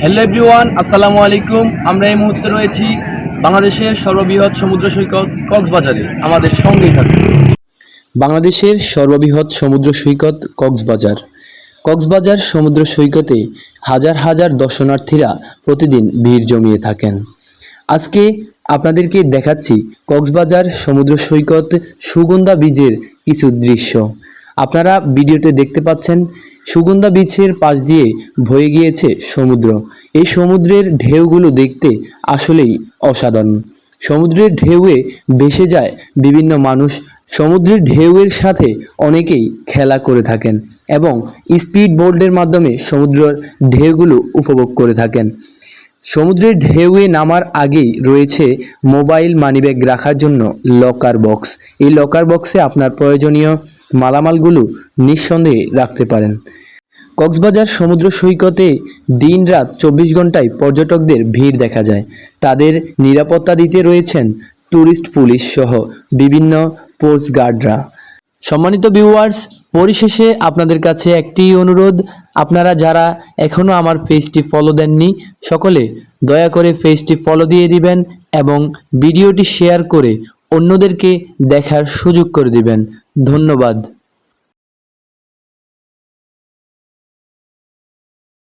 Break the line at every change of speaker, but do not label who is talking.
Hello everyone আসসালামু আলাইকুম। আমরা এই মুহূর্তে রয়েছি বাংলাদেশের সর্ববৃহৎ সমুদ্র সৈকত কক্সবাজারে। আমাদের সঙ্গেই থাকুন। বাংলাদেশের সর্ববৃহৎ সমুদ্র সৈকত কক্সবাজার। কক্সবাজার সমুদ্র সৈকতে হাজার হাজার দর্শনার্থীরা প্রতিদিন ভিড় জমিয়ে থাকেন। আজকে আপনাদেরকে দেখাচ্ছি কক্সবাজার সমুদ্র সৈকত সুগন্ধা বীজের কিছু দৃশ্য। আপনারা ভিডিওতে দেখতে পাচ্ছেন সুগন্ধা বীচের পাশ দিয়ে ভয়ে গিয়েছে সমুদ্র। এই সমুদ্রের ঢেউগুলো দেখতে আসলেই অসাধারণ। সমুদ্রের ঢেউয়ে ভেসে যায় বিভিন্ন মানুষ। সমুদ্রের ঢেউয়ের সাথে অনেকেই খেলা করে থাকেন এবং স্পিড বোর্ডের মাধ্যমে সমুদ্রের ঢেউগুলো উপভোগ করে থাকেন। সমুদ্রের ঢেউয়ে নামার আগেই রয়েছে মোবাইল মানিব্যাগ রাখার জন্য লকার বক্স। এই লকার বক্সে আপনার প্রয়োজনীয় মালামালগুলো নিঃসন্দেহে রাখতে পারেন। কক্সবাজার সমুদ্র সৈকতে দিনরাত চব্বিশ ঘন্টায় পর্যটকদের ভিড় দেখা যায়। তাদের নিরাপত্তা দিতে রয়েছেন ট্যুরিস্ট পুলিশ সহ বিভিন্ন পোস্ট গার্ডরা। সম্মানিত ভিউয়ার্স, পরিশেষে আপনাদের কাছে একটি অনুরোধ। আপনারা যারা এখনও আমার পেজটি ফলো দেননি, সকলে দয়া করে পেজটি ফলো দিয়ে দিবেন এবং ভিডিওটি শেয়ার করে অন্যদেরকে দেখার সুযোগ করে দিবেন। ধন্যবাদ।